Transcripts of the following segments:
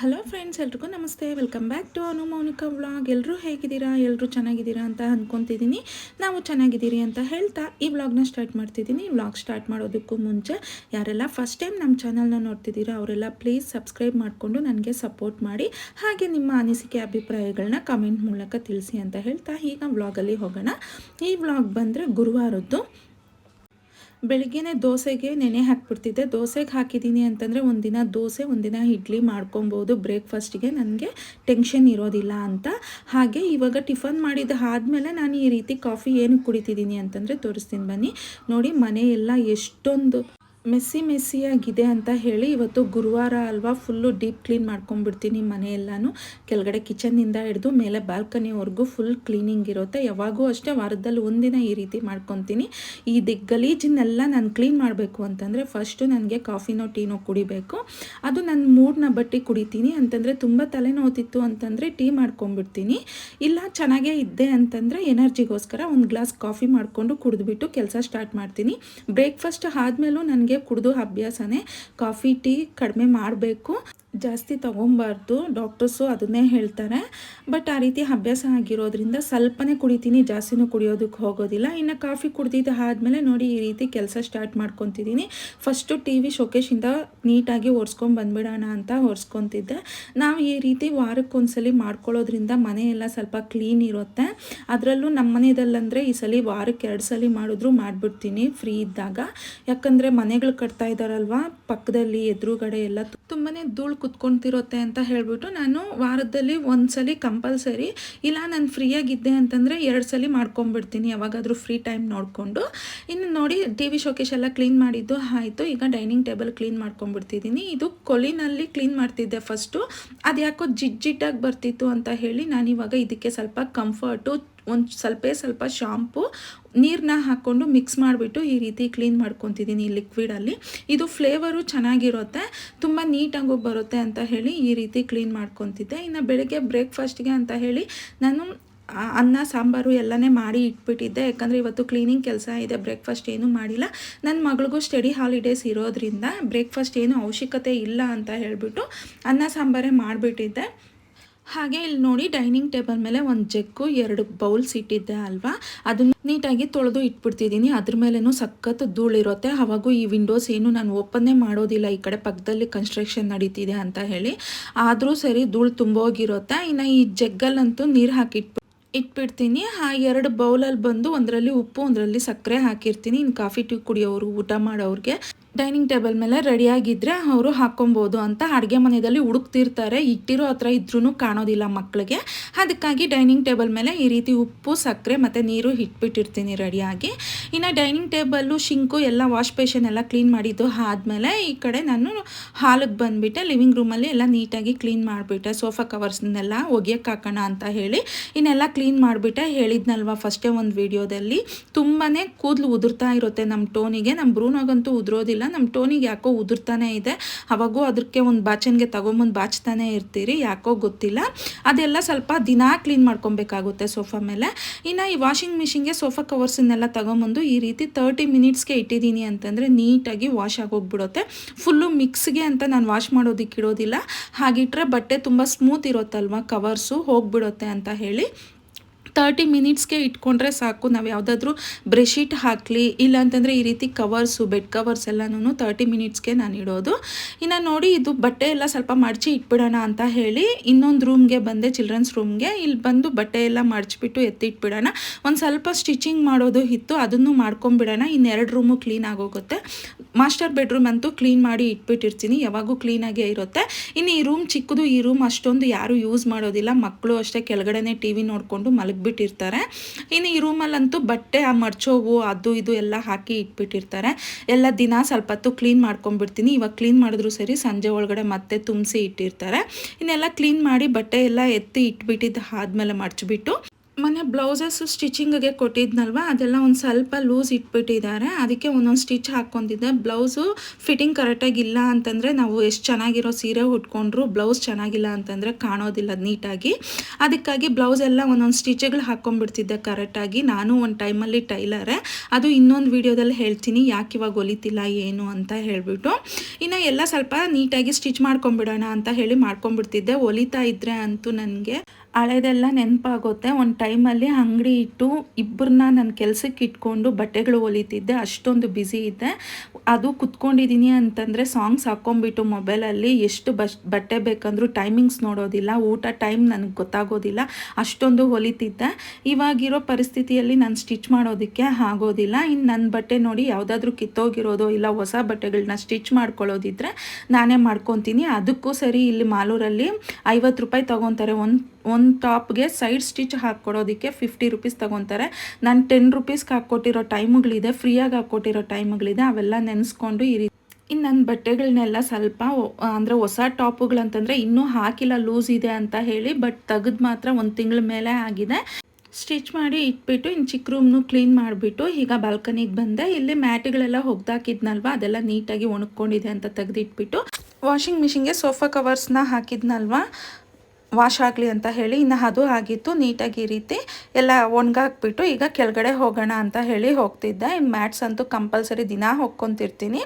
Hello friends ಎಲ್ರಿಗೂ ನಮಸ್ತೆ. Welcome back to Anu Mounika vlog ಎಲ್ಲರೂ ಹೇಗಿದ್ದೀರಾ? ಎಲ್ಲರೂ ಚೆನ್ನಾಗಿದ್ದೀರಾ ಅಂತ ಅಂದ್ಕೊತಿದ್ದೀನಿ ನಾವು ಚೆನ್ನಾಗಿದ್ದೀರಿ ಅಂತ ಹೇಳ್ತಾ ಈ ವ್ಲಾಗ್ನ ಸ್ಟಾರ್ಟ್ ಮಾಡ್ತಿದ್ದೀನಿ. ವ್ಲಾಗ್ ಸ್ಟಾರ್ಟ್ ಮಾಡೋದಕ್ಕೂ ಮುಂಚೆ ಯಾರೆಲ್ಲ ಫಸ್ಟ್ ಟೈಮ್ ನಮ್ಮ ಚಾನಲ್ನ ನೋಡ್ತಿದ್ದೀರಾ, ಅವರೆಲ್ಲ ಪ್ಲೀಸ್ ಸಬ್ಸ್ಕ್ರೈಬ್ ಮಾಡಿಕೊಂಡು ನನಗೆ ಸಪೋರ್ಟ್ ಮಾಡಿ. ಹಾಗೆ ನಿಮ್ಮ ಅನಿಸಿಕೆ ಅಭಿಪ್ರಾಯಗಳನ್ನ ಕಮೆಂಟ್ ಮೂಲಕ ತಿಳಿಸಿ ಅಂತ ಹೇಳ್ತಾ ಈಗ ವ್ಲಾಗಲ್ಲಿ ಹೋಗೋಣ. ಈ ವ್ಲಾಗ್ ಬಂದರೆ ಗುರುವಾರದ್ದು ಬೆಳಿಗ್ಗೆನೆ ದೋಸೆಗೆ ನೆನೆ ಹಾಕ್ಬಿಡ್ತಿದ್ದೆ. ದೋಸೆಗೆ ಹಾಕಿದ್ದೀನಿ ಅಂತಂದರೆ ಒಂದಿನ ದೋಸೆ ಒಂದಿನ ಇಡ್ಲಿ ಮಾಡ್ಕೊಬೋದು. ಬ್ರೇಕ್ಫಾಸ್ಟಿಗೆ ನನಗೆ ಟೆನ್ಷನ್ ಇರೋದಿಲ್ಲ ಅಂತ. ಹಾಗೆ ಇವಾಗ ಟಿಫನ್ ಮಾಡಿದ ಆದಮೇಲೆ ನಾನು ಈ ರೀತಿ ಕಾಫಿ ಏನು ಕುಡಿತಿದ್ದೀನಿ ಅಂತಂದರೆ ತೋರಿಸ್ತೀನಿ ಬನ್ನಿ. ನೋಡಿ ಮನೆಯೆಲ್ಲ ಎಷ್ಟೊಂದು ಮೆಸ್ಸಿ ಮೆಸ್ಸಿಯಾಗಿದೆ ಅಂತ ಹೇಳಿ ಇವತ್ತು ಗುರುವಾರ ಅಲ್ವಾ ಫುಲ್ಲು ಡೀಪ್ ಕ್ಲೀನ್ ಮಾಡ್ಕೊಂಡ್ಬಿಡ್ತೀನಿ ಮನೆಯೆಲ್ಲನೂ ಕೆಳಗಡೆ ಕಿಚನ್ನಿಂದ ಹಿಡಿದು ಮೇಲೆ ಬಾಲ್ಕನಿವರೆಗೂ ಫುಲ್ ಕ್ಲೀನಿಂಗ್ ಇರುತ್ತೆ. ಯಾವಾಗೂ ಅಷ್ಟೇ ವಾರದಲ್ಲಿ ಒಂದಿನ ಈ ರೀತಿ ಮಾಡ್ಕೊತೀನಿ. ಈ ಗಲೀಜಿನೆಲ್ಲ ನಾನು ಕ್ಲೀನ್ ಮಾಡಬೇಕು ಅಂತಂದರೆ ಫಸ್ಟು ನನಗೆ ಕಾಫಿನೋ, ಟೀನೋ ಕುಡಿಬೇಕು. ಅದು ನನ್ನ ಮೂಡ್ನ ಬಟ್ಟಿ ಕುಡಿತೀನಿ. ಅಂತಂದರೆ ತುಂಬ ತಲೆನೋತಿತ್ತು ಅಂತಂದರೆ ಟೀ ಮಾಡ್ಕೊಂಡ್ಬಿಡ್ತೀನಿ. ಇಲ್ಲ ಚೆನ್ನಾಗೇ ಇದ್ದೆ ಅಂತಂದರೆ ಎನರ್ಜಿಗೋಸ್ಕರ ಒಂದು ಗ್ಲಾಸ್ ಕಾಫಿ ಮಾಡಿಕೊಂಡು ಕುಡಿದ್ಬಿಟ್ಟು ಕೆಲಸ ಸ್ಟಾರ್ಟ್ ಮಾಡ್ತೀನಿ. ಬ್ರೇಕ್ಫಾಸ್ಟ್ ಆದಮೇಲೂ ನನಗೆ ಕುಡಿದು ಅಭ್ಯಾಸನೇ ಕಾಫಿ ಟೀ ಕಡಿಮೆ ಮಾಡಬೇಕು. ಜಾಸ್ತಿ ತೊಗೊಬಾರ್ದು. ಡಾಕ್ಟರ್ಸು ಅದನ್ನೇ ಹೇಳ್ತಾರೆ. ಬಟ್ ಆ ರೀತಿ ಅಭ್ಯಾಸ ಆಗಿರೋದ್ರಿಂದ ಸ್ವಲ್ಪನೇ ಕುಡಿತೀನಿ, ಜಾಸ್ತಿನೂ ಕುಡಿಯೋದಕ್ಕೆ ಹೋಗೋದಿಲ್ಲ. ಇನ್ನು ಕಾಫಿ ಕುಡ್ದಿದ್ದು ಆದಮೇಲೆ ನೋಡಿ ಈ ರೀತಿ ಕೆಲಸ ಸ್ಟಾರ್ಟ್ ಮಾಡ್ಕೊತಿದ್ದೀನಿ. ಫಸ್ಟು ಟಿ ವಿ ಶೋಕೇಶಿಂದ ನೀಟಾಗಿ ಒರೆಸ್ಕೊಂಡು ಬಂದ್ಬಿಡೋಣ ಅಂತ ಒರೆಸ್ಕೊತಿದ್ದೆ ನಾವು ಈ ರೀತಿ ವಾರಕ್ಕೊಂದ್ಸಲಿ ಮಾಡ್ಕೊಳ್ಳೋದ್ರಿಂದ ಮನೆಯೆಲ್ಲ ಸ್ವಲ್ಪ ಕ್ಲೀನ್ ಇರುತ್ತೆ. ಅದರಲ್ಲೂ ನಮ್ಮ ಮನೆಯದಲ್ಲಂದರೆ ಈ ಸಲ ವಾರಕ್ಕೆ ಎರಡು ಸಲ ಮಾಡಿದ್ರು ಮಾಡಿಬಿಡ್ತೀನಿ ಫ್ರೀ ಇದ್ದಾಗ. ಯಾಕಂದರೆ ಮನೆಗಳು ಕಟ್ತಾ ಇದ್ದಾರಲ್ವ? ಪಕ್ಕದಲ್ಲಿ ಎದುರುಗಡೆ ಎಲ್ಲ ತುಂಬಾ ಧೂಳು ಕುತ್ಕೊತಿರುತ್ತೆ ಅಂತ ಹೇಳಿಬಿಟ್ಟು ನಾನು ವಾರದಲ್ಲಿ ಒಂದು ಸಲ ಕಂಪಲ್ಸರಿ, ಇಲ್ಲ ನಾನು ಫ್ರೀಯಾಗಿದ್ದೆ ಅಂತಂದರೆ ಎರಡು ಸಲ ಮಾಡ್ಕೊಂಬಿಡ್ತೀನಿ, ಯಾವಾಗಾದರೂ ಫ್ರೀ ಟೈಮ್ ನೋಡಿಕೊಂಡು. ಇನ್ನು ನೋಡಿ ಟಿ ವಿ ಶೋಕೇಶ್ ಎಲ್ಲ ಕ್ಲೀನ್ ಮಾಡಿದ್ದು ಆಯಿತು, ಈಗ ಡೈನಿಂಗ್ ಟೇಬಲ್ ಕ್ಲೀನ್ ಮಾಡ್ಕೊಂಬಿಡ್ತಿದ್ದೀನಿ. ಇದು ಕೊಲಿನಲ್ಲಿ ಕ್ಲೀನ್ ಮಾಡ್ತಿದ್ದೆ ಫಸ್ಟು ಅದು ಯಾಕೋ ಜಿಡ್ ಜಿಡ್ಡಾಗಿ ಬರ್ತಿತ್ತು ಅಂತ ಹೇಳಿ ನಾನು ಇವಾಗ ಇದಕ್ಕೆ ಸ್ವಲ್ಪ ಕಂಫರ್ಟು ಒಂದು ಸ್ವಲ್ಪ ಸ್ವಲ್ಪ ಶಾಂಪು ನೀರನ್ನ ಹಾಕ್ಕೊಂಡು ಮಿಕ್ಸ್ ಮಾಡಿಬಿಟ್ಟು ಈ ರೀತಿ ಕ್ಲೀನ್ ಮಾಡ್ಕೊತಿದ್ದೀನಿ ಈ ಲಿಕ್ವಿಡಲ್ಲಿ ಇದು ಫ್ಲೇವರು ಚೆನ್ನಾಗಿರುತ್ತೆ, ತುಂಬ ನೀಟಾಗೂ ಬರುತ್ತೆ ಅಂತ ಹೇಳಿ ಈ ರೀತಿ ಕ್ಲೀನ್ ಮಾಡ್ಕೊತಿದ್ದೆ. ಇನ್ನು ಬೆಳಗ್ಗೆ ಬ್ರೇಕ್ಫಾಸ್ಟ್ಗೆ ಅಂತ ಹೇಳಿ ನಾನು ಅನ್ನ, ಸಾಂಬಾರು ಎಲ್ಲನೇ ಮಾಡಿ ಇಟ್ಬಿಟ್ಟಿದ್ದೆ. ಯಾಕಂದರೆ ಇವತ್ತು ಕ್ಲೀನಿಂಗ್ ಕೆಲಸ ಇದೆ ಬ್ರೇಕ್ಫಾಸ್ಟ್ ಏನೂ ಮಾಡಿಲ್ಲ. ನನ್ನ ಮಗಳಿಗೂ ಸ್ಟಡಿ ಹಾಲಿಡೇಸ್ ಇರೋದ್ರಿಂದ ಬ್ರೇಕ್ಫಾಸ್ಟ್ ಏನು ಅವಶ್ಯಕತೆ ಇಲ್ಲ ಅಂತ ಹೇಳಿಬಿಟ್ಟು ಅನ್ನ, ಸಾಂಬಾರೇ ಮಾಡಿಬಿಟ್ಟಿದ್ದೆ. ಹಾಗೆ ಇಲ್ಲಿ ನೋಡಿ ಡೈನಿಂಗ್ ಟೇಬಲ್ ಮೇಲೆ ಒಂದು ಜಗ್ಗು ಎರಡು ಬೌಲ್ಸ್ ಇಟ್ಟಿದ್ದೆ ಅಲ್ವಾ? ಅದನ್ನ ನೀಟಾಗಿ ತೊಳೆದು ಇಟ್ಬಿಡ್ತಿದ್ದೀನಿ. ಅದ್ರ ಮೇಲೇನು ಸಖತ್ ಧೂಳಿರುತ್ತೆ. ಅವಾಗೂ ಈ ವಿಂಡೋಸ್ ಏನು ನಾನು ಓಪನ್ನೇ ಮಾಡೋದಿಲ್ಲ. ಈ ಕಡೆ ಪಕ್ಕದಲ್ಲಿ ಕನ್ಸ್ಟ್ರಕ್ಷನ್ ನಡೀತಿದೆ ಅಂತ ಹೇಳಿ. ಆದರೂ ಸರಿ ಧೂಳು ತುಂಬೋಗಿರುತ್ತೆ. ಇನ್ನು ಈ ಜಗ್ಗಲ್ಲಂತೂ ನೀರು ಹಾಕಿಟ್ಬಿಟ್ಟು ಇಟ್ಬಿಡ್ತೀನಿ. ಆ ಎರಡು ಬೌಲಲ್ಲಿ ಬಂದು ಒಂದರಲ್ಲಿ ಉಪ್ಪು, ಒಂದರಲ್ಲಿ ಸಕ್ಕರೆ ಹಾಕಿರ್ತೀನಿ. ಇನ್ನು ಕಾಫಿ ಟೀ ಕುಡಿಯೋರು, ಊಟ ಮಾಡೋರಿಗೆ. ಡೈನಿಂಗ್ ಟೇಬಲ್ ಮೇಲೆ ರೆಡಿಯಾಗಿದ್ದರೆ ಅವರು ಹಾಕ್ಕೊಬೋದು ಅಂತ ಅಡುಗೆ ಮನೆಯಲ್ಲಿ ಹುಡುಕ್ತಿರ್ತಾರೆ. ಇಟ್ಟಿರೋ ಹತ್ರ ಇದ್ರೂ ಕಾಣೋದಿಲ್ಲ ಮಕ್ಕಳಿಗೆ. ಅದಕ್ಕಾಗಿ ಡೈನಿಂಗ್ ಟೇಬಲ್ ಮೇಲೆ ಈ ರೀತಿ ಉಪ್ಪು, ಸಕ್ಕರೆ ಮತ್ತು ನೀರು ಇಟ್ಬಿಟ್ಟಿರ್ತೀನಿ ರೆಡಿಯಾಗಿ. ಇನ್ನು ಡೈನಿಂಗ್ ಟೇಬಲ್ಲು, ಶಿಂಕು ಎಲ್ಲ ವಾಶ್ ಬೇಷನ್ ಎಲ್ಲ ಕ್ಲೀನ್ ಮಾಡಿದ್ದು ಆದಮೇಲೆ ಈ ಕಡೆ ನಾನು ಹಾಲಿಗೆ ಬಂದುಬಿಟ್ಟೆ. ಲಿವಿಂಗ್ ರೂಮಲ್ಲಿ ಎಲ್ಲ ನೀಟಾಗಿ ಕ್ಲೀನ್ ಮಾಡಿಬಿಟ್ಟೆ. ಸೋಫಾ ಕವರ್ಸ್ನೆಲ್ಲ ಒಗೆಯಕ್ಕೆ ಹಾಕೋಣ ಅಂತ ಹೇಳಿ ಇನ್ನೆಲ್ಲ ಕ್ಲೀನ್ ಮಾಡಿಬಿಟ್ಟೆ. ಹೇಳಿದ್ನಲ್ವ ಫಸ್ಟೇ ಒಂದು ವೀಡಿಯೋದಲ್ಲಿ. ತುಂಬಾ ಕೂದಲು ಉದುರ್ತಾ ಇರುತ್ತೆ ನಮ್ಮ ಟೋನಿಗೆ. ನಮ್ಮ ಬ್ರೂನಾಗಂತೂ ಉದುರೋದಿಲ್ಲ. ನಮ್ಮ ಟೋನಿಗೆ ಯಾಕೋ ಉದುರ್ತಾನೆ ಇದೆ. ಅವಾಗೂ ಅದಕ್ಕೆ ಒಂದು ಬಾಚನ್ಗೆ ತಗೊಂಬಂದು ಬಾಚ್ತಾನೆ ಇರ್ತೀರಿ, ಯಾಕೋ ಗೊತ್ತಿಲ್ಲ. ಅದೆಲ್ಲ ಸ್ವಲ್ಪ ದಿನ ಕ್ಲೀನ್ ಮಾಡ್ಕೊಬೇಕಾಗುತ್ತೆ ಸೋಫಾ ಮೇಲೆ. ಇನ್ನು ಈ ವಾಷಿಂಗ್ ಮಿಷಿನ್ಗೆ ಸೋಫಾ ಕವರ್ಸನ್ನೆಲ್ಲ ತಗೊಂಬಂದು ಈ ರೀತಿ ತರ್ಟಿ ಮಿನಿಟ್ಸ್ಗೆ ಇಟ್ಟಿದ್ದೀನಿ ಅಂತಂದರೆ ನೀಟಾಗಿ ವಾಶ್ ಆಗೋಗ್ಬಿಡುತ್ತೆ. ಫುಲ್ಲು ಮಿಕ್ಸ್ಗೆ ಅಂತ ನಾನು ವಾಶ್ ಮಾಡೋದಕ್ಕೆ ಇಡೋದಿಲ್ಲ ಹಾಗಿಟ್ರೆ ಬಟ್ಟೆ ತುಂಬ ಸ್ಮೂತ್ ಇರುತ್ತಲ್ವ ಕವರ್ಸು, ಹೋಗ್ಬಿಡುತ್ತೆ ಅಂತ ಹೇಳಿ. ತರ್ಟಿ ಮಿನಿಟ್ಸ್ಗೆ ಇಟ್ಕೊಂಡ್ರೆ ಸಾಕು. ನಾವು ಯಾವುದಾದ್ರೂ ಬ್ರೆಶೀಟ್ ಹಾಕಲಿ, ಇಲ್ಲಾಂತಂದರೆ ಈ ರೀತಿ ಕವರ್ಸು ಬೆಡ್ ಕವರ್ಸ್ ಎಲ್ಲನೂ ತರ್ಟಿ ಮಿನಿಟ್ಸ್ಗೆ ನಾನು ಇಡೋದು. ಇನ್ನು ನೋಡಿ ಇದು ಬಟ್ಟೆ ಎಲ್ಲ ಸ್ವಲ್ಪ ಮಡಚಿ ಇಟ್ಬಿಡೋಣ ಅಂತ ಹೇಳಿ ಇನ್ನೊಂದು ರೂಮ್ಗೆ ಬಂದೆ ಚಿಲ್ಡ್ರನ್ಸ್ ರೂಮ್ಗೆ ಇಲ್ಲಿ ಬಂದು ಬಟ್ಟೆ ಎಲ್ಲ ಮಡಚಿಬಿಟ್ಟು ಎತ್ತಿಟ್ಬಿಡೋಣ ಒಂದು ಸ್ವಲ್ಪ ಸ್ಟಿಚಿಂಗ್ ಮಾಡೋದು ಇತ್ತು, ಅದನ್ನು ಮಾಡ್ಕೊಂಬಿಡೋಣ. ಇನ್ನೆರಡು ರೂಮು ಕ್ಲೀನ್ ಆಗೋಗುತ್ತೆ. ಮಾಸ್ಟರ್ ಬೆಡ್ರೂಮ್ ಅಂತೂ ಕ್ಲೀನ್ ಮಾಡಿ ಇಟ್ಬಿಟ್ಟಿರ್ತೀನಿ, ಯಾವಾಗೂ ಕ್ಲೀನಾಗೇ ಇರುತ್ತೆ. ಇನ್ನು ಈ ರೂಮ್ ಚಿಕ್ಕದು, ಈ ರೂಮ್ ಅಷ್ಟೊಂದು ಯಾರೂ ಯೂಸ್ ಮಾಡೋದಿಲ್ಲ. ಮಕ್ಕಳು ಅಷ್ಟೇ ಕೆಳಗಡೆನೆ ಟಿ ವಿ ನೋಡಿಕೊಂಡು ಮಲಗಿ ಇಟ್ಬಿಟ್ಟಿರ್ತಾರೆ. ಇನ್ನು ಈ ರೂಮಲ್ಲಂತೂ ಬಟ್ಟೆ ಆ ಮರ್ಚೋವು, ಅದು ಇದು ಎಲ್ಲ ಹಾಕಿ ಇಟ್ಬಿಟ್ಟಿರ್ತಾರೆ. ಎಲ್ಲ ದಿನ ಸ್ವಲ್ಪ ಹೊತ್ತು ಕ್ಲೀನ್ ಮಾಡ್ಕೊಂಡ್ಬಿಡ್ತೀನಿ. ಇವಾಗ ಕ್ಲೀನ್ ಮಾಡಿದ್ರು ಸರಿ, ಸಂಜೆ ಒಳಗಡೆ ಮತ್ತೆ ತುಂಬಿಸಿ ಇಟ್ಟಿರ್ತಾರೆ. ಇನ್ನೆಲ್ಲ ಕ್ಲೀನ್ ಮಾಡಿ ಬಟ್ಟೆ ಎಲ್ಲ ಎತ್ತಿ ಇಟ್ಬಿಟ್ಟಿದ್ದು ಆದ್ಮೇಲೆ ಮಡ್ಚಿಬಿಟ್ಟು ಮೊನ್ನೆ ಬ್ಲೌಸಸ್ಸು ಸ್ಟಿಚಿಂಗ್ಗೆ ಕೊಟ್ಟಿದ್ನಲ್ವ? ಅದೆಲ್ಲ ಒಂದು ಸ್ವಲ್ಪ ಲೂಸ್ ಇಟ್ಬಿಟ್ಟಿದ್ದಾರೆ. ಅದಕ್ಕೆ ಒಂದೊಂದು ಸ್ಟಿಚ್ ಹಾಕ್ಕೊಂಡಿದ್ದೆ. ಬ್ಲೌಸು ಫಿಟ್ಟಿಂಗ್ ಕರೆಕ್ಟಾಗಿ ಇಲ್ಲ ಅಂತಂದರೆ ನಾವು ಎಷ್ಟು ಚೆನ್ನಾಗಿರೋ ಸೀರೆ ಉಟ್ಕೊಂಡ್ರು ಬ್ಲೌಸ್ ಚೆನ್ನಾಗಿಲ್ಲ ಅಂತಂದರೆ ಕಾಣೋದಿಲ್ಲ ನೀಟಾಗಿ. ಅದಕ್ಕಾಗಿ ಬ್ಲೌಸ್ ಎಲ್ಲ ಒಂದೊಂದು ಸ್ಟಿಚ್ಗಳು ಹಾಕ್ಕೊಂಡ್ಬಿಡ್ತಿದ್ದೆ ಕರೆಕ್ಟಾಗಿ. ನಾನು ಒಂದು ಟೈಮಲ್ಲಿ ಟೈಲರೇ. ಅದು ಇನ್ನೊಂದು ವಿಡಿಯೋದಲ್ಲಿ ಹೇಳ್ತೀನಿ. ಯಾಕೆ ಇವಾಗ ಹೊಲಿತಿಲ್ಲ ಏನು ಅಂತ ಹೇಳಿಬಿಟ್ಟು. ಇನ್ನು ಎಲ್ಲ ಸ್ವಲ್ಪ ನೀಟಾಗಿ ಸ್ಟಿಚ್ ಮಾಡ್ಕೊಂಬಿಡೋಣ ಅಂತ ಹೇಳಿ ಮಾಡ್ಕೊಂಬಿಡ್ತಿದ್ದೆ ಹೊಲಿತಾ ಇದ್ದರೆ ಅಂತೂ ನನಗೆ ಹಳೆದೆಲ್ಲ ನೆನಪಾಗುತ್ತೆ. ಒಂದು ಟೈಮಲ್ಲಿ ಅಂಗಡಿ ಇಟ್ಟು ಇಬ್ಬರನ್ನ ನನ್ನ ಕೆಲಸಕ್ಕೆ ಇಟ್ಕೊಂಡು ಬಟ್ಟೆಗಳು ಹೊಲಿತಿದ್ದೆ ಅಷ್ಟೊಂದು ಬ್ಯುಸಿ ಇದ್ದೆ. ಅದು ಕುತ್ಕೊಂಡಿದ್ದೀನಿ ಅಂತಂದರೆ ಸಾಂಗ್ಸ್ ಹಾಕ್ಕೊಂಬಿಟ್ಟು ಮೊಬೈಲಲ್ಲಿ ಎಷ್ಟು ಬಸ್, ಬಟ್ಟೆ ಬೇಕಂದರೂ ಟೈಮಿಂಗ್ಸ್ ನೋಡೋದಿಲ್ಲ, ಊಟ ಟೈಮ್ ನನಗೆ ಗೊತ್ತಾಗೋದಿಲ್ಲ, ಅಷ್ಟೊಂದು ಹೊಲಿತಿದ್ದೆ. ಇವಾಗಿರೋ ಪರಿಸ್ಥಿತಿಯಲ್ಲಿ ನಾನು ಸ್ಟಿಚ್ ಮಾಡೋದಕ್ಕೆ ಆಗೋದಿಲ್ಲ. ಇನ್ನು ನನ್ನ ಬಟ್ಟೆ ನೋಡಿ ಯಾವುದಾದ್ರೂ ಕಿತ್ತೋಗಿರೋದು ಇಲ್ಲ ಹೊಸ ಬಟ್ಟೆಗಳನ್ನ ಸ್ಟಿಚ್ ಮಾಡ್ಕೊಳ್ಳೋದಿದ್ರೆ ನಾನೇ ಮಾಡ್ಕೊತೀನಿ. ಅದಕ್ಕೂ ಸರಿ ಇಲ್ಲಿ ಮಾಲೂರಲ್ಲಿ ಐವತ್ತು ರೂಪಾಯಿ ತೊಗೊತಾರೆ. ಒಂದು ಒಂದು ಟಾಪ್ಗೆ ಸೈಡ್ ಸ್ಟಿಚ್ ಹಾಕ್ಕೊಡೋದಕ್ಕೆ ಫಿಫ್ಟಿ ರುಪೀಸ್ ತೊಗೊತಾರೆ. ನಾನು ಟೆನ್ ರುಪೀಸ್ಗೆ ಹಾಕ್ಕೊಟ್ಟಿರೋ ಟೈಮ್ಗಳಿದೆ ಫ್ರೀಯಾಗಿ ಹಾಕ್ಕೊಟ್ಟಿರೋ ಟೈಮ್ಗಳಿದೆ ಅವೆಲ್ಲ ನೆನೆಸ್ಕೊಂಡು ರೀತಿ ಇನ್ನು ನನ್ನ ಬಟ್ಟೆಗಳನ್ನೆಲ್ಲ ಸ್ವಲ್ಪ ಅಂದರೆ ಹೊಸ ಟಾಪುಗಳಂತಂದರೆ ಇನ್ನೂ ಹಾಕಿಲ್ಲ, ಲೂಸ್ ಇದೆ ಅಂತ ಹೇಳಿ, ಬಟ್ ತೆಗೆದು ಮಾತ್ರ ಒಂದು ತಿಂಗಳ ಮೇಲೆ ಆಗಿದೆ. ಸ್ಟಿಚ್ ಮಾಡಿ ಇಟ್ಬಿಟ್ಟು ಇನ್ನು ಚಿಕ್ಕ ರೂಮ್ನು ಕ್ಲೀನ್ ಮಾಡಿಬಿಟ್ಟು ಈಗ ಬಾಲ್ಕನಿಗೆ ಬಂದೆ. ಇಲ್ಲಿ ಮ್ಯಾಟ್ಗಳೆಲ್ಲ ಒಗ್ದಾಕಿದ್ನಲ್ವ ಅದೆಲ್ಲ ನೀಟಾಗಿ ಒಣಕೊಂಡಿದೆ ಅಂತ ತೆಗೆದಿಟ್ಬಿಟ್ಟು ವಾಷಿಂಗ್ ಮಿಷಿನ್ಗೆ ಸೋಫಾ ಕವರ್ಸ್ನ ಹಾಕಿದ್ನಲ್ವ. ವಾಶ್ ಆಗಲಿ ಅಂತ ಹೇಳಿ ಇನ್ನು ಅದು ಆಗಿತ್ತು, ನೀಟಾಗಿ ಈ ರೀತಿ ಎಲ್ಲ ಒಣಗಾಕ್ಬಿಟ್ಟು ಈಗ ಕೆಳಗಡೆ ಹೋಗೋಣ ಅಂತ ಹೇಳಿ ಹೋಗ್ತಿದ್ದೆ. ಮ್ಯಾಟ್ಸ್ ಅಂತೂ ಕಂಪಲ್ಸರಿ ದಿನ ಹೋಗ್ಕೊತಿರ್ತೀನಿ.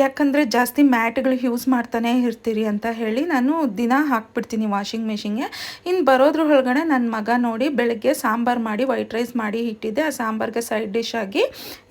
ಯಾಕಂದರೆ ಜಾಸ್ತಿ ಮ್ಯಾಟ್ಗಳು ಯೂಸ್ ಮಾಡ್ತಾನೆ ಇರ್ತೀರಿ ಅಂತ ಹೇಳಿ ನಾನು ದಿನ ಹಾಕ್ಬಿಡ್ತೀನಿ ವಾಷಿಂಗ್ ಮೆಷಿನ್ಗೆ. ಇನ್ನು ಬರೋದ್ರ ಒಳಗಡೆ ನನ್ನ ಮಗ ನೋಡಿ ಬೆಳಗ್ಗೆ ಸಾಂಬಾರು ಮಾಡಿ ವೈಟ್ ರೈಸ್ ಮಾಡಿ ಇಟ್ಟಿದ್ದೆ. ಆ ಸಾಂಬಾರ್ಗೆ ಸೈಡ್ ಡಿಶ್ ಆಗಿ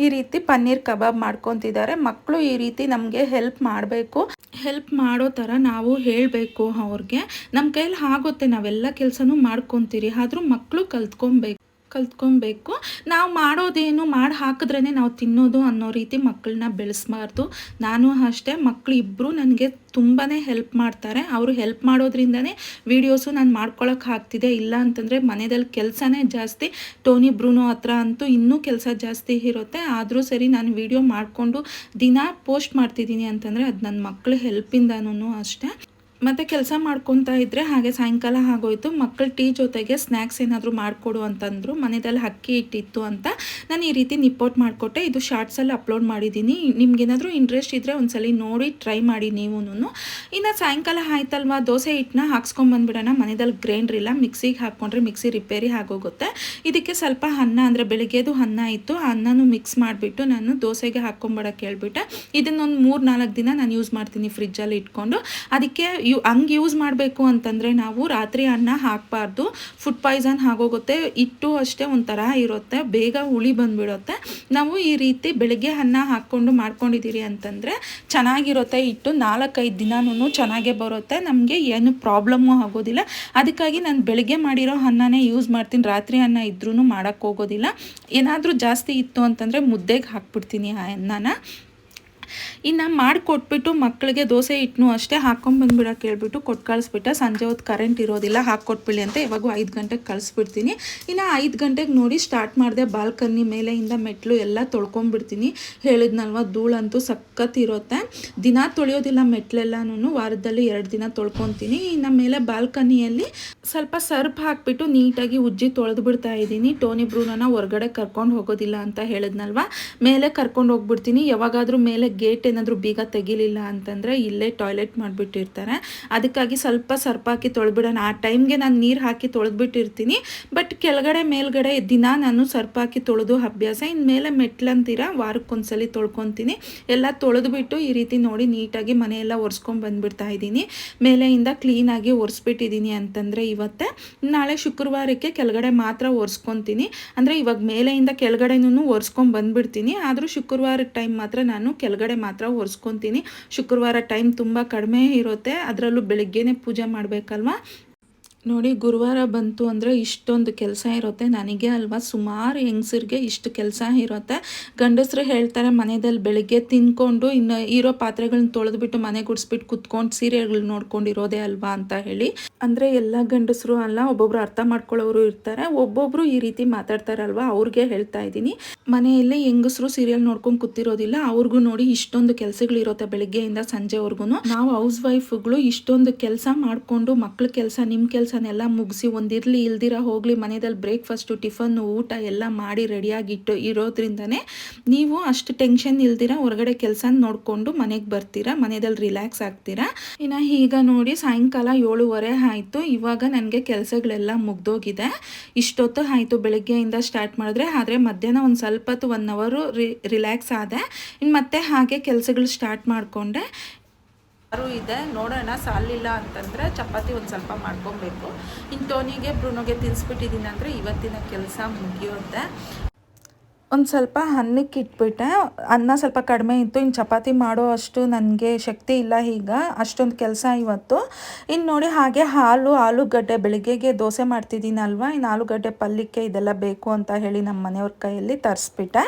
ಈ ರೀತಿ ಪನ್ನೀರ್ ಕಬಾಬ್ ಮಾಡ್ಕೊತಿದ್ದಾರೆ. ಮಕ್ಕಳು ಈ ರೀತಿ ನಮಗೆ ಹೆಲ್ಪ್ ಮಾಡಬೇಕು. ಹೆಲ್ಪ್ ಮಾಡೋ ಥರ ನಾವು ಹೇಳಬೇಕು ಅವ್ರಿಗೆ. ನಮ್ಮ ಕೈಯಲ್ಲಿ ಆಗುತ್ತೆ. ನಾವೆಲ್ಲ ಕೆಲಸನೂ ಮಾಡ್ಕೊತೀರಿ. ಆದರೂ ಮಕ್ಕಳು ಕಲ್ತ್ಕೊಬೇಕು. ಕಲ್ತ್ಕೊಬೇಕು. ನಾವು ಮಾಡೋದೇನು ಮಾಡಿ ಹಾಕಿದ್ರೇ ನಾವು ತಿನ್ನೋದು ಅನ್ನೋ ರೀತಿ ಮಕ್ಕಳನ್ನ ಬೆಳೆಸಬಾರ್ದು. ನಾನು ಅಷ್ಟೇ ಮಕ್ಕಳು ಇಬ್ಬರು ನನಗೆ ತುಂಬಾ ಹೆಲ್ಪ್ ಮಾಡ್ತಾರೆ. ಅವರು ಹೆಲ್ಪ್ ಮಾಡೋದ್ರಿಂದನೇ ವೀಡಿಯೋಸು ನಾನು ಮಾಡ್ಕೊಳಕ್ಕೆ ಆಗ್ತಿದೆ. ಇಲ್ಲ ಅಂತಂದರೆ ಮನೆಯಲ್ಲಿ ಕೆಲಸನೇ ಜಾಸ್ತಿ. ಟೋನಿ ಬ್ರೂನೋ ಹತ್ರ ಅಂತೂ ಇನ್ನೂ ಕೆಲಸ ಜಾಸ್ತಿ ಇರುತ್ತೆ. ಆದರೂ ಸರಿ ನಾನು ವೀಡಿಯೋ ಮಾಡಿಕೊಂಡು ದಿನ ಪೋಸ್ಟ್ ಮಾಡ್ತಿದ್ದೀನಿ ಅಂತಂದರೆ ಅದು ನನ್ನ ಮಕ್ಕಳ ಹೆಲ್ಪಿಂದನೂ ಅಷ್ಟೇ. ಮತ್ತು ಕೆಲಸ ಮಾಡ್ಕೊತಾ ಇದ್ದರೆ ಹಾಗೆ ಸಾಯಂಕಾಲ ಆಗೋಯ್ತು. ಮಕ್ಕಳು ಟೀ ಜೊತೆಗೆ ಸ್ನ್ಯಾಕ್ಸ್ ಏನಾದರೂ ಮಾಡಿಕೊಡು ಅಂತಂದರು ಮನೆಯಲ್ಲಿ ಅಕ್ಕಿ ಇಟ್ಟಿತ್ತು ಅಂತ ನಾನು ಈ ರೀತಿ ನಿಪ್ಪೋಟ್ ಮಾಡಿಕೊಟ್ಟೆ. ಇದು ಶಾರ್ಟ್ಸಲ್ಲಿ ಅಪ್ಲೋಡ್ ಮಾಡಿದ್ದೀನಿ ನಿಮ್ಗೇನಾದರೂ ಇಂಟ್ರೆಸ್ಟ್ ಇದ್ದರೆ ಒಂದ್ಸಲಿ ನೋಡಿ, ಟ್ರೈ ಮಾಡಿ ನೀವು ಇನ್ನು ಸಾಯಂಕಾಲ ಆಯ್ತಲ್ವಾ? ದೋಸೆ ಹಿಟ್ಟನ್ನ ಹಾಕ್ಸ್ಕೊಂಬಂದ್ಬಿಡೋಣ ಮನೆಯಲ್ಲಿ ಗ್ರೈಂಡ್ರ್ ಇಲ್ಲ, ಮಿಕ್ಸಿಗೆ ಹಾಕ್ಕೊಂಡ್ರೆ ಮಿಕ್ಸಿ ರಿಪೇರಿ ಆಗೋಗುತ್ತೆ. ಇದಕ್ಕೆ ಸ್ವಲ್ಪ ಅನ್ನ, ಅಂದರೆ ಬೆಳಿಗ್ಗೆದು ಅನ್ನ ಇತ್ತು. ಆ ಅನ್ನನೂ ಮಿಕ್ಸ್ ಮಾಡಿಬಿಟ್ಟು ನಾನು ದೋಸೆಗೆ ಹಾಕ್ಕೊಂಬಿಡೋಕ್ಕೆ ಹೇಳ್ಬಿಟ್ಟೆ. ಇದನ್ನೊಂದು ಮೂರು ನಾಲ್ಕು ದಿನ ನಾನು ಯೂಸ್ ಮಾಡ್ತೀನಿ ಫ್ರಿಜ್ಜಲ್ಲಿ ಇಟ್ಕೊಂಡು. ಅದಕ್ಕೆ ಯು ಹಂಗೆ ಯೂಸ್ ಮಾಡಬೇಕು ಅಂತಂದರೆ ನಾವು ರಾತ್ರಿ ಅನ್ನ ಹಾಕಬಾರ್ದು. ಫುಡ್ ಪಾಯ್ಸನ್ ಆಗೋಗುತ್ತೆ. ಇಟ್ಟು ಅಷ್ಟೇ ಒಂಥರ ಇರುತ್ತೆ. ಬೇಗ ಹುಳಿ ಬಂದುಬಿಡುತ್ತೆ. ನಾವು ಈ ರೀತಿ ಬೆಳಗ್ಗೆ ಅನ್ನ ಹಾಕ್ಕೊಂಡು ಮಾಡ್ಕೊಂಡಿದ್ದೀರಿ ಅಂತಂದರೆ ಚೆನ್ನಾಗಿರುತ್ತೆ ಇಟ್ಟು ನಾಲ್ಕೈದು ದಿನನೂ ಚೆನ್ನಾಗೇ ಬರುತ್ತೆ. ನಮಗೆ ಏನು ಪ್ರಾಬ್ಲಮ್ಮು ಆಗೋದಿಲ್ಲ. ಅದಕ್ಕಾಗಿ ನಾನು ಬೆಳಗ್ಗೆ ಮಾಡಿರೋ ಅನ್ನನೇ ಯೂಸ್ ಮಾಡ್ತೀನಿ. ರಾತ್ರಿ ಅನ್ನ ಇದ್ರೂ ಮಾಡೋಕ್ಕೋಗೋದಿಲ್ಲ ಏನಾದರೂ ಜಾಸ್ತಿ ಇತ್ತು ಅಂತಂದರೆ ಮುದ್ದೆಗೆ ಹಾಕ್ಬಿಡ್ತೀನಿ ಆ ಅನ್ನನ. ಇನ್ನು ಮಾಡಿಕೊಟ್ಬಿಟ್ಟು ಮಕ್ಕಳಿಗೆ ದೋಸೆ ಹಿಟ್ಟನು ಅಷ್ಟೇ ಹಾಕೊಂಬಂದ್ಬಿಡಕ್ಕೆ ಹೇಳ್ಬಿಟ್ಟು ಕೊಟ್ಟು ಕಳಿಸ್ಬಿಟ್ಟ. ಸಂಜೆ ಹೊತ್ತು ಕರೆಂಟ್ ಇರೋದಿಲ್ಲ ಹಾಕ್ಕೊಟ್ಬಿಡಿ ಅಂತ ಇವಾಗ ಐದು ಗಂಟೆಗೆ ಕಳಿಸ್ಬಿಡ್ತೀನಿ. ಇನ್ನು ಐದು ಗಂಟೆಗೆ ನೋಡಿ ಸ್ಟಾರ್ಟ್ ಮಾಡಿದೆ ಬಾಲ್ಕನಿ ಮೇಲೆಯಿಂದ ಮೆಟ್ಲು ಎಲ್ಲ ತೊಳ್ಕೊಂಬಿಡ್ತೀನಿ ಹೇಳಿದ್ನಲ್ವ, ಧೂಳಂತೂ ಸಖತ್ ಇರುತ್ತೆ. ದಿನ ತೊಳೆಯೋದಿಲ್ಲ ಮೆಟ್ಲೆಲ್ಲನೂ ವಾರದಲ್ಲಿ ಎರಡು ದಿನ ತೊಳ್ಕೊತೀನಿ. ಇನ್ನು ಮೇಲೆ ಬಾಲ್ಕನಿಯಲ್ಲಿ ಸ್ವಲ್ಪ ಸರ್ಪ್ ಹಾಕ್ಬಿಟ್ಟು ನೀಟಾಗಿ ಉಜ್ಜಿ ತೊಳೆದು ಬಿಡ್ತಾ ಇದ್ದೀನಿ. ಟೋನಿ ಬ್ರೂನನ ಹೊರಗಡೆ ಕರ್ಕೊಂಡು ಹೋಗೋದಿಲ್ಲ ಅಂತ ಹೇಳಿದ್ನಲ್ವ. ಮೇಲೆ ಕರ್ಕೊಂಡು ಹೋಗ್ಬಿಡ್ತೀನಿ. ಯಾವಾಗಾದರೂ ಮೇಲೆ ಗೇಟ್ ಏನಾದರೂ ಬೀಗ ತೆಗಿಲಿಲ್ಲ ಅಂತಂದರೆ ಇಲ್ಲೇ ಟಾಯ್ಲೆಟ್ ಮಾಡಿಬಿಟ್ಟಿರ್ತಾರೆ. ಅದಕ್ಕಾಗಿ ಸ್ವಲ್ಪ ಸರ್ಪ ಹಾಕಿ ತೊಳೆದ್ಬಿಡೋಣ. ಆ ಟೈಮ್ಗೆ ನಾನು ನೀರು ಹಾಕಿ ತೊಳೆದ್ಬಿಟ್ಟಿರ್ತೀನಿ. ಬಟ್ ಕೆಳಗಡೆ, ಮೇಲ್ಗಡೆ ದಿನ ನಾನು ಸರ್ಪ ಹಾಕಿ ತೊಳೆದು ಅಭ್ಯಾಸ. ಇನ್ನು ಮೇಲೆ ಮೆಟ್ಲಂತೀರ ವಾರಕ್ಕೊಂದ್ಸಲಿ ತೊಳ್ಕೊತೀನಿ. ಎಲ್ಲ ತೊಳೆದ್ಬಿಟ್ಟು ಈ ರೀತಿ ನೋಡಿ ನೀಟಾಗಿ ಮನೆಯೆಲ್ಲ ಒರೆಸ್ಕೊಂಡು ಬಂದುಬಿಡ್ತಾ ಇದ್ದೀನಿ. ಮೇಲೆಯಿಂದ ಕ್ಲೀನಾಗಿ ಒರೆಸ್ಬಿಟ್ಟಿದ್ದೀನಿ ಅಂತಂದರೆ ಇವತ್ತೆ. ನಾಳೆ ಶುಕ್ರವಾರಕ್ಕೆ ಕೆಳಗಡೆ ಮಾತ್ರ ಒರೆಸ್ಕೊತೀನಿ. ಅಂದರೆ ಇವಾಗ ಮೇಲೆಯಿಂದ ಕೆಳಗಡೆನೂ ಒರೆಸ್ಕೊಂಡು ಬಂದುಬಿಡ್ತೀನಿ. ಆದರೂ ಶುಕ್ರವಾರ ಟೈಮ್ ಮಾತ್ರ ನಾನು ಕೆಳಗಡೆ ಮಾತ್ರ ಒರೆಸ್ಕೊತೀನಿ. ಶುಕ್ರವಾರ ಟೈಮ್ ತುಂಬ ಕಡಿಮೆ ಇರುತ್ತೆ. ಅದರಲ್ಲೂ ಬೆಳಗ್ಗೆನೇ ಪೂಜೆ ಮಾಡಬೇಕಲ್ವ? ನೋಡಿ, ಗುರುವಾರ ಬಂತು ಅಂದರೆ ಇಷ್ಟೊಂದು ಕೆಲಸ ಇರುತ್ತೆ. ನನಗೆ ಅಲ್ವಾ, ಸುಮಾರು ಹೆಂಗಸರಿಗೆ ಇಷ್ಟು ಕೆಲಸ ಇರುತ್ತೆ. ಗಂಡಸರು ಹೇಳ್ತಾರೆ ಮನೆಯಲ್ಲಿ ಬೆಳಗ್ಗೆ ತಿನ್ಕೊಂಡು ಇನ್ನು ಇರೋ ಪಾತ್ರೆಗಳನ್ನ ತೊಳೆದ್ಬಿಟ್ಟು ಮನೆ ಗುಡಿಸ್ಬಿಟ್ಟು ಕುತ್ಕೊಂಡು ಸೀರಿಯಲ್ಗಳು ನೋಡ್ಕೊಂಡಿರೋದೇ ಅಲ್ವಾ ಅಂತ ಹೇಳಿ. ಅಂದರೆ ಎಲ್ಲ ಗಂಡಸರು ಅಲ್ಲ, ಒಬ್ಬೊಬ್ರು ಅರ್ಥ ಮಾಡ್ಕೊಳ್ಳೋರು ಇರ್ತಾರೆ. ಒಬ್ಬೊಬ್ರು ಈ ರೀತಿ ಮಾತಾಡ್ತಾರಲ್ವಾ, ಅವ್ರಿಗೆ ಹೇಳ್ತಾ ಇದ್ದೀನಿ. ಮನೆಯಲ್ಲಿ ಹೆಂಗಸರು ಸೀರಿಯಲ್ ನೋಡ್ಕೊಂಡು ಕೂತಿರೋದಿಲ್ಲ, ಅವ್ರಿಗೂ ನೋಡಿ ಇಷ್ಟೊಂದು ಕೆಲಸಗಳಿರುತ್ತೆ ಬೆಳಗ್ಗೆಯಿಂದ ಸಂಜೆವರೆಗೂ ನಾವು ಹೌಸ್ ವೈಫ್ಗಳು ಇಷ್ಟೊಂದು ಕೆಲಸ ಮಾಡಿಕೊಂಡು ಮಕ್ಳ ಕೆಲಸ ನಿಮ್ಮ ಕೆಲಸ ಕೆಲಸನೆಲ್ಲ ಮುಗಿಸಿ ಒಂದಿರಲಿ ಇಲ್ದಿರ ಹೋಗಲಿ ಮನೆಯಲ್ಲಿ ಬ್ರೇಕ್ಫಾಸ್ಟು ಟಿಫನ್ನು ಊಟ ಎಲ್ಲ ಮಾಡಿ ರೆಡಿಯಾಗಿಟ್ಟು ಇರೋದ್ರಿಂದನೇ ನೀವು ಅಷ್ಟು ಟೆನ್ಷನ್ ಇಲ್ದಿರ ಹೊರಗಡೆ ಕೆಲಸ ನೋಡಿಕೊಂಡು ಮನೆಗೆ ಬರ್ತೀರಾ ಮನೆಯಲ್ಲಿ ರಿಲ್ಯಾಕ್ಸ್ ಆಗ್ತೀರಾ? ಇನ್ನು ಈಗ ನೋಡಿ ಸಾಯಂಕಾಲ ಏಳುವರೆ ಆಯಿತು, ಇವಾಗ ನನಗೆ ಕೆಲಸಗಳೆಲ್ಲ ಮುಗ್ದೋಗಿದೆ. ಇಷ್ಟೊತ್ತು ಆಯಿತು ಬೆಳಗ್ಗೆಯಿಂದ ಸ್ಟಾರ್ಟ್ ಮಾಡಿದ್ರೆ, ಆದರೆ ಮಧ್ಯಾಹ್ನ ಒಂದು ಸ್ವಲ್ಪ ಹೊತ್ತು ಒನ್ ಅವರು ರಿಲ್ಯಾಕ್ಸ್ ಆದೆ. ಇನ್ನು ಮತ್ತೆ ಹಾಗೆ ಕೆಲಸಗಳು ಸ್ಟಾರ್ಟ್ ಮಾಡಿಕೊಂಡೆ ಯಾರು ಇದೆ, ನೋಡೋಣ, ಸಾಲಿಲ್ಲ ಅಂತಂದರೆ ಚಪಾತಿ ಒಂದು ಸ್ವಲ್ಪ ಮಾಡ್ಕೊಬೇಕು. ಇನ್ನು ಟೋನಿಗೆ ಬ್ರೂನೋಗೆ ತಿನ್ನಿಸ್ಬಿಟ್ಟಿದ್ದೀನಿ ಅಂದರೆ ಇವತ್ತಿನ ಕೆಲಸ ಮುಗಿಯುತ್ತೆ. ಒಂದು ಸ್ವಲ್ಪ ಅನ್ನಕ್ಕೆ ಇಟ್ಬಿಟ್ಟೆ. ಅನ್ನ ಸ್ವಲ್ಪ ಕಡಿಮೆ ಇತ್ತು ಇನ್ನು ಚಪಾತಿ ಮಾಡೋ ಅಷ್ಟು ನನಗೆ ಶಕ್ತಿ ಇಲ್ಲ ಈಗ, ಅಷ್ಟೊಂದು ಕೆಲಸ ಇವತ್ತು. ಇನ್ನು ನೋಡಿ ಹಾಗೆ ಹಾಲು, ಆಲೂಗಡ್ಡೆ ಬೆಳಿಗ್ಗೆಗೆ ದೋಸೆ ಮಾಡ್ತಿದ್ದೀನಲ್ವ ಇನ್ನು ಆಲೂಗಡ್ಡೆ ಪಲ್ಯಕ್ಕೆ ಇದೆಲ್ಲ ಬೇಕು ಅಂತ ಹೇಳಿ ನಮ್ಮ ಮನೆಯವ್ರ ಕೈಯಲ್ಲಿ ತರಿಸ್ಬಿಟ್ಟೆ.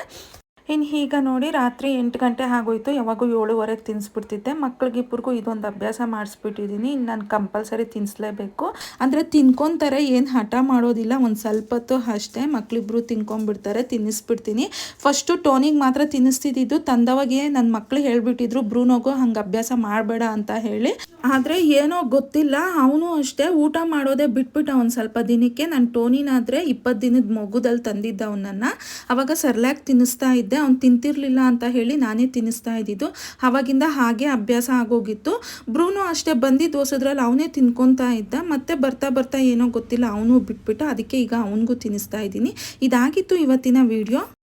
ಇನ್ನು ಈಗ ನೋಡಿ ರಾತ್ರಿ ಎಂಟು ಗಂಟೆ ಆಗೋಯ್ತು. ಯಾವಾಗೂ ಏಳುವರೆಗೆ ತಿನ್ನಿಸ್ಬಿಡ್ತಿದ್ದೆ ಮಕ್ಳಿಗಿಬ್ಬರಿಗೂ ಇದೊಂದು ಅಭ್ಯಾಸ ಮಾಡಿಸ್ಬಿಟ್ಟಿದ್ದೀನಿ ಇನ್ನು ನಾನು ಕಂಪಲ್ಸರಿ ತಿನ್ನಿಸ್ಲೇಬೇಕು ಅಂದರೆ ತಿನ್ಕೊತಾರೆ, ಏನು ಹಠ ಮಾಡೋದಿಲ್ಲ. ಒಂದು ಸ್ವಲ್ಪ ಹೊತ್ತು ಅಷ್ಟೇ ಮಕ್ಳಿಬ್ರು ತಿನ್ಕೊಂಬಿಡ್ತಾರೆ ತಿನ್ನಿಸ್ಬಿಡ್ತೀನಿ ಫಸ್ಟು ಟೋನಿಗೆ ಮಾತ್ರ ತಿನ್ನಿಸ್ತಿದ್ದು ತಂದವಾಗೆ ನನ್ನ ಮಕ್ಳು ಹೇಳಿಬಿಟ್ಟಿದ್ರು, ಬ್ರೂನೋಗು ಹಂಗೆ ಅಭ್ಯಾಸ ಮಾಡಬೇಡ ಅಂತ ಹೇಳಿ. ಆದರೆ ಏನೋ ಗೊತ್ತಿಲ್ಲ. ಅವನು ಅಷ್ಟೇ ಊಟ ಮಾಡೋದೇ ಬಿಟ್ಬಿಟ್ಟ ಒಂದು ಸ್ವಲ್ಪ ದಿನಕ್ಕೆ. ನಾನು ಟೋನಿನಾದರೆ ಇಪ್ಪತ್ತು ದಿನದ ಮಗುದಲ್ಲಿ ತಂದಿದ್ದ ಅವನನ್ನು. ಅವಾಗ ಸರ್ಲ್ಯಾಕ್ ತಿನ್ನಿಸ್ತಾ ಇದ್ದೆ. ಅವ್ನು ತಿಂತಿರ್ಲಿಲ್ಲ ಅಂತ ಹೇಳಿ ನಾನೇ ತಿನ್ನಿಸ್ತಾ ಇದ್ದಿದ್ದು. ಅವಾಗಿಂದ ಹಾಗೆ ಅಭ್ಯಾಸ ಆಗೋಗಿತ್ತು. ಬ್ರೂನು ಅಷ್ಟೇ ಬಂದಿದ್ದು ದೋಸದ್ರಲ್ಲಿ ಅವನೇ ತಿನ್ಕೊತಾ ಇದ್ದ. ಮತ್ತೆ ಬರ್ತಾ ಬರ್ತಾ ಏನೋ ಗೊತ್ತಿಲ್ಲ, ಅವನು ಬಿಟ್ಬಿಟ್ಟು ಅದಕ್ಕೆ ಈಗ ಅವನಿಗೂ ತಿನ್ನಿಸ್ತಾ ಇದ್ದೀನಿ. ಇದಾಗಿತ್ತು ಇವತ್ತಿನ ವಿಡಿಯೋ.